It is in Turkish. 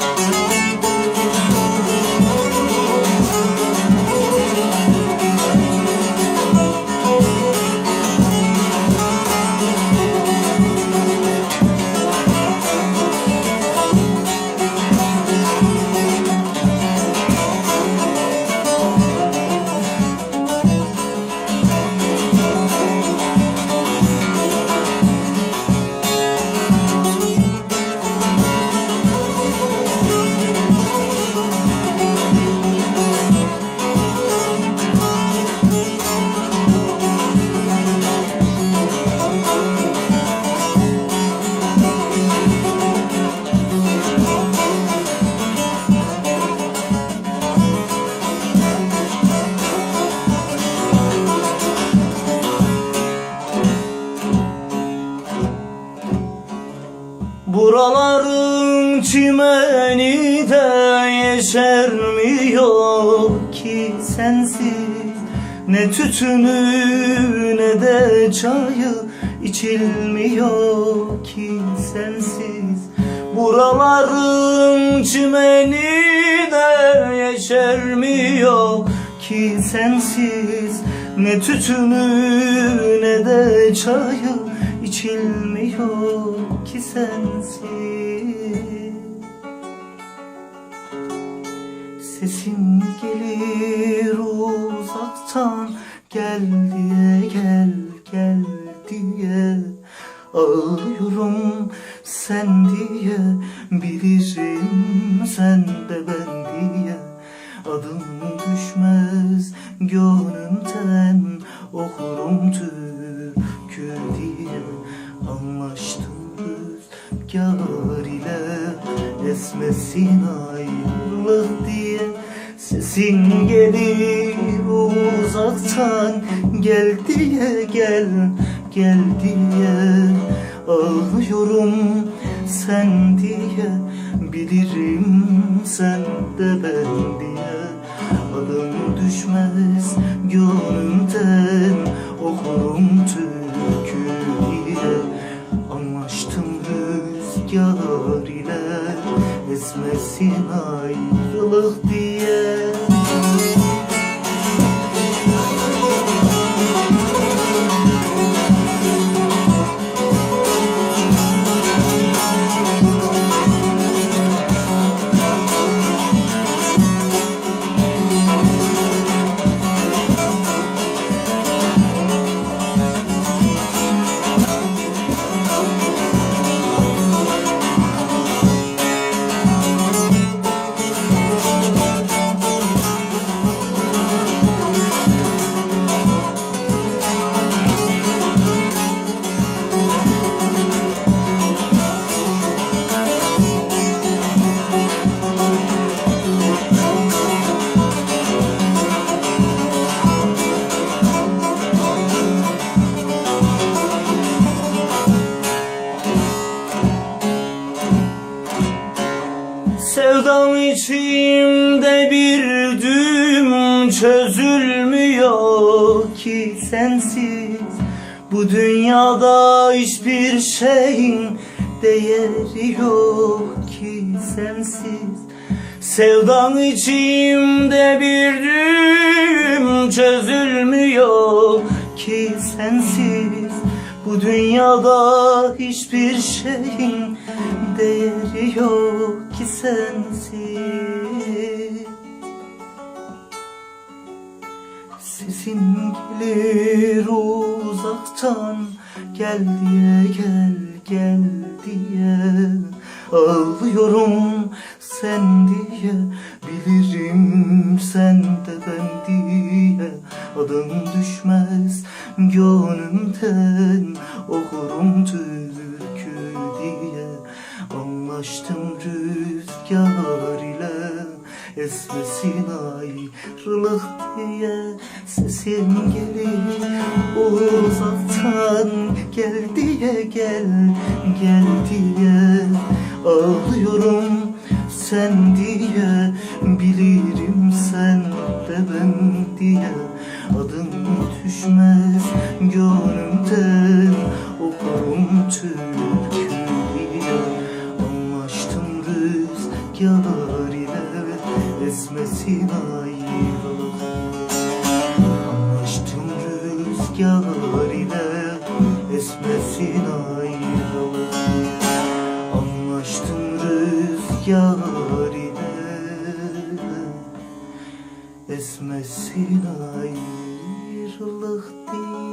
Buraların çimeni de yeşermiyor ki sensiz? Ne tütünü ne de çayı içilmiyor ki sensiz. Buraların çimeni de yeşermiyor ki sensiz? Ne tütünü ne de çayı içilmiyor ki sensiz Sesin gelir uzaktan Gel diye gel gel diye. Ağlıyorum sen diye Bilirim sen de ben diye. Adım düşmez gönlümden Okurum türkü diye. Anlaştım rüzgar ile Esmesin ayrılık diye Sesin gelir uzaktan Gel diye gel gel diye Ağlıyorum. Sen diye Bilirim sen de ben diye. Adım düşmez gönlümden Okurum türkü diye. Anlaştım rüzgar ile Esmesin ayrılık içimde bir düğüm çözülmüyor ki sensiz. Bu dünyada hiçbir şeyin değeri yok ki sensiz. Sevdan içimde bir düğüm çözülmüyor ki sensiz Bu dünyada hiçbir şeyin değeri yok ki sensiz. Sesin gelir uzaktan Gel diye gel gel diye Ağlıyorum sen diye Bilirim sen de ben diye. Adım düşmez gönlümden Okurum türkü diye. Anlaştım rüzgar ile Esmesin ayrılık diye. Sesin gelir uzaktan Gel diye gel gel diye Ağlıyorum sen diye Bilirim sen de ben diye. Adın düşmez gönlümden Okurum türkü diye Anlaştım rüzgar ile Esmesin ayrılık Anlaştım rüzgar ile Esmesin ayrılık ile Esmesin ayrılık diye